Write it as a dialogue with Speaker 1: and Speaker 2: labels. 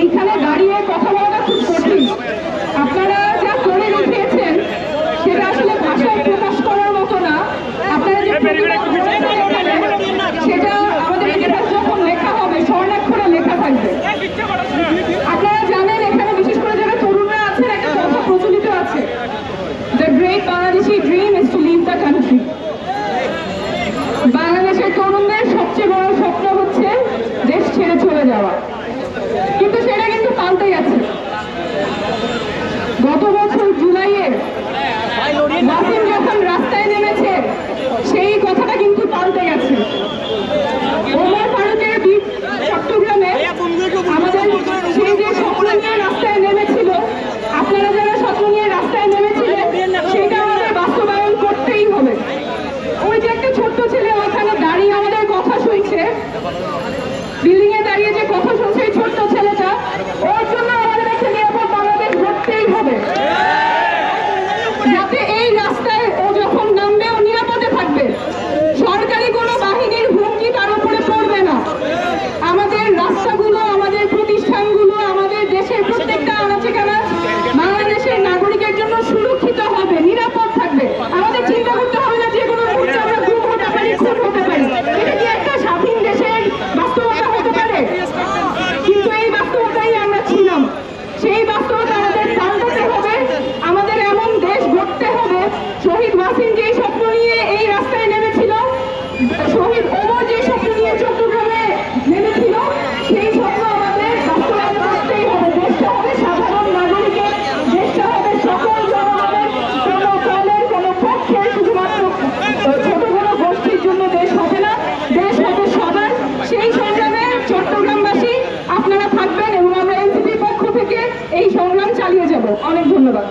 Speaker 1: এইখানে দাঁড়িয়ে কথা বলাটা খুব কঠিন। আপনারা যা করে দেখিয়েছেন, সেটা আসলে ভাষায় প্রকাশ করার মতো না। আপনারা যে বিল্ডিং এ দাঁড়িয়ে যে কথা শুনছে ছোট্ট ছেলেটা ওর শহীদ ওয়াসিম যে স্বপ্ন নিয়ে এই রাস্তায় নেমেছিল, শহীদ ওমর যে স্বপ্ন নিয়ে চট্টগ্রামে নেমেছিল, সেই স্বপ্ন আমাদের বাস্তবায়ন করতেই হবে। দেশটা জন্য দেশ হবে দেশ হবে সবার। সেই সংগ্রামে চট্টগ্রামবাসী আপনারা থাকবেন এবং আমরা এনসিপির পক্ষ থেকে এই সংগ্রাম চালিয়ে যাব। অনেক ধন্যবাদ।